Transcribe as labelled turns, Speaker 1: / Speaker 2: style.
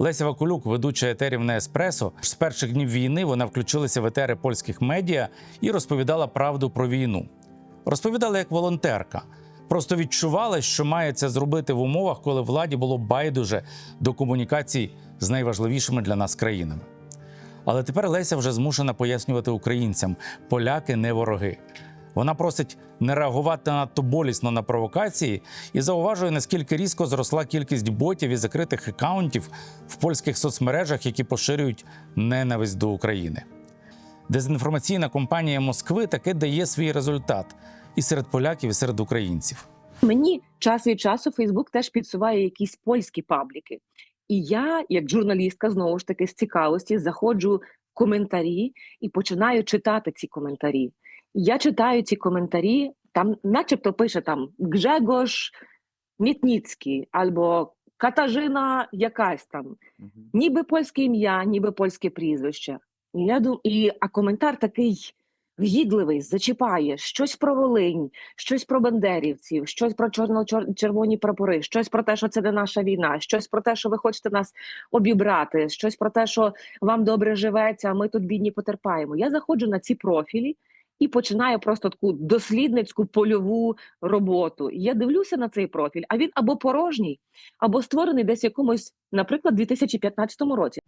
Speaker 1: Леся Вакулюк, ведуча етерів на еспресо. З перших днів війни вона включилася в етери польських медіа і розповідала правду про війну. Розповідала як волонтерка. Просто відчувала, що має це зробити в умовах, коли владі було байдуже до комунікацій з найважливішими для нас країнами. Але тепер Леся вже змушена пояснювати українцям: поляки не вороги. Вона просить не реагувати надто болісно на провокації і зауважує, наскільки різко зросла кількість ботів і закритих акаунтів в польських соцмережах, які поширюють ненависть до України. Дезінформаційна кампанія Москви таки дає свій результат і серед поляків, і серед українців.
Speaker 2: Мені час від часу Фейсбук теж підсуває якісь польські пабліки. І я, як журналістка, знову ж таки з цікавості, заходжу в коментарі і починаю читати ці коментарі. Я читаю ці коментарі, там, начебто, пише там Гжегош Мітніцький або Катажина якась там, ніби польське ім'я, ніби польське прізвище. І я дум... і, а коментар такий в'їдливий, зачіпає щось про Волинь, щось про бандерівців, щось про чорно-червоні прапори, щось про те, що це не наша війна, щось про те, що ви хочете нас обібрати, щось про те, що вам добре живеться, а ми тут бідні потерпаємо. Я заходжу на ці профілі і починає просто таку дослідницьку польову роботу. Я дивлюся на цей профіль, а він або порожній, або створений десь якомусь, наприклад, 2015 році.